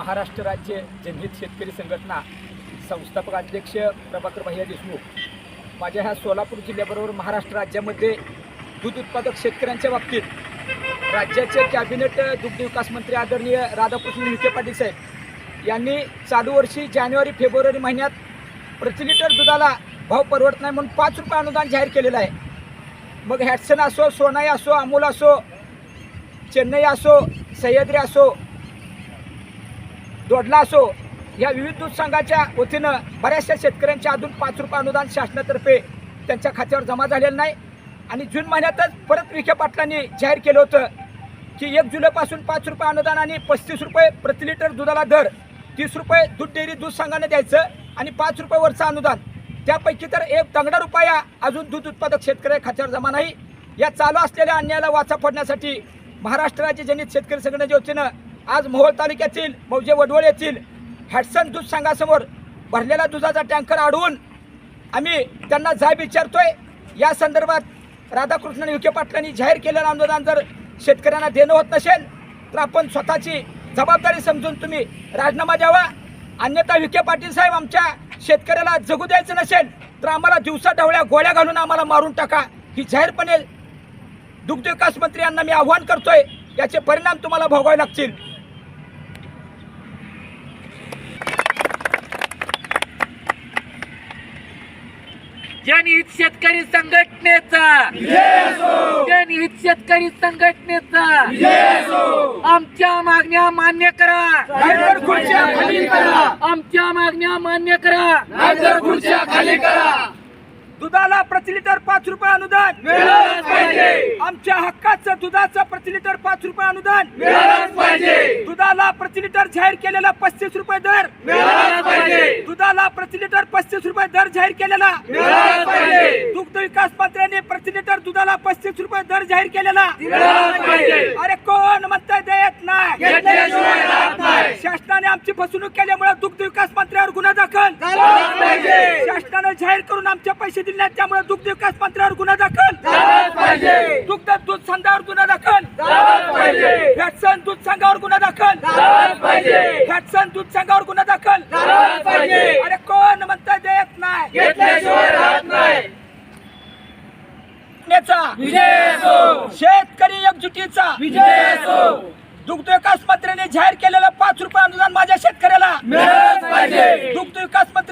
महाराष्ट्र राज्य जनहित शेतकरी संघटना संस्थापक अध्यक्ष प्रभाकर भैया देशमुख. माझ्या ह्या सोलापूर जिल्ह्याबरोबर महाराष्ट्र राज्यामध्ये दूध उत्पादक शेतकऱ्यांच्या बाबतीत राज्याचे कॅबिनेट दुग्ध विकास मंत्री आदरणीय राधाकृष्ण विखे पाटील साहेब यांनी चालू वर्षी जानेवारी फेब्रुवारी महिन्यात प्रति लिटर दुधाला भाव परवडत नाही म्हणून पाच रुपये अनुदान जाहीर केलेलं आहे. मग हॅटसन असो सोनाई असो अमोल असो चेन्नई असो सह्याद्री असो दोडला असो. या विविध दूध संघाच्या वतीनं बऱ्याचशा शेतकऱ्यांच्या अजून पाच रुपये अनुदान शासनातर्फे त्यांच्या खात्यावर जमा झालेलं नाही. आणि जून महिन्यातच परत विखे पाटलांनी जाहीर केलं होतं की एक जुलैपासून पाच रुपये अनुदान आणि पस्तीस रुपये प्रति लिटर दुधाला दर तीस रुपये दूध डेअरी दूध संघाने द्यायचं आणि पाच रुपये वरचं अनुदान. त्यापैकी तर एक तंगडा रुपया अजून दूध उत्पादक शेतकऱ्या खात्यावर जमा नाही. या चालू असलेल्या अन्यायाला वाचा फोडण्यासाठी महाराष्ट्र राज्य जनित शेतकरी संघटनेच्या वतीनं आज मोहोळ तालुक्यातील मौजे वडवळ येथील हॅटसन दूध संघासमोर भरलेला दुधाचा टँकर अडवून आम्ही त्यांना जाब विचारतोय. या संदर्भात राधाकृष्णन विखे पाटलांनी जाहीर केलेलं अनुदान जर शेतकऱ्यांना देणं होत नसेल तर आपण स्वतःची जबाबदारी समजून तुम्ही राजीनामा द्यावा. अन्यथा विखे पाटील साहेब आमच्या शेतकऱ्याला जगू द्यायचं नसेल तर आम्हाला दिवसा ढवळ्या गोळ्या घालून आम्हाला मारून टाका. ही जाहीरपणे दुग्धविकास मंत्री यांना मी आव्हान करतोय. याचे परिणाम तुम्हाला भोगावे लागतील. जनहित शेतकरी संघटनेचा. जनहित शेतकरी संघटनेचा. आमच्या मागण्या मान्य करा. आमच्या मागण्या मान्य करा. खुर्च्या खाली करा. दुधाला प्रति लिटर पाच रुपये अनुदान. मिळालंच पाहिजे. आमच्या हक्काचं दुधाचं प्रति लिटर पाच रुपये अनुदान. मिळालंच पाहिजे. दुधाला प्रति लिटर जाहीर केलेला पस्तीस रुपये दर. मिळालंच पाहिजे. दुधाला प्रति लिटर पस्तीस रुपये दर जाहीर केलेला. मिळालंच पाहिजे. दुग्ध विकास मंत्र्यांनी प्रति लिटर दुधाला पस्तीस रुपये दर जाहीर केलेला. मिळालंच पाहिजे. अरे कोण म्हणताय देत नाही. शासनाने आमची फसवणूक केल्यामुळे दुग्ध विकास मंत्र्यावर गुन्हा दाखल. शासनाने जाहीर करून आमचे पैसे दिले नाहीत, त्यामुळे दुग्ध विकास मंत्र्यावर गुन्हा दाखल. दुग्ध दूध संघावर गुन्हा दाखल. फॅटसन दूध संघावर गुन्हा दाखल. फॅटसन दूध संघावर गुन्हा दाखल. अरे कोण म्हणताय देत नाही. शेतकरी एकजुटीचा. विजय असो दुग्ध विकास मंत्र्यांनी जाहीर केलेलं पाच रुपये अनुदान माझ्या शेतकऱ्याला. दुग्ध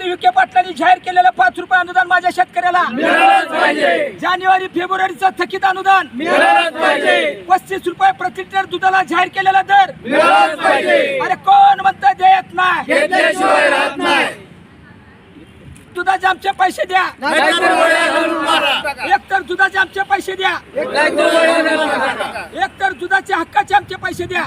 विखे पाटलांनी जाहीर केलेलं पाच रुपये अनुदान माझ्या शेतकऱ्याला. जानेवारी फेब्रुवारीचं थकीत अनुदान. पस्तीस रुपये प्रति लिटर दुधाला जाहीर केलेला दर. अरे कोण म्हणतं देत नाही? दुधाचे आमचे पैसे द्या. एक तर दुधाचे आमचे पैसे द्या. एक तर दुधाचे हक्काचे आमचे पैसे द्या.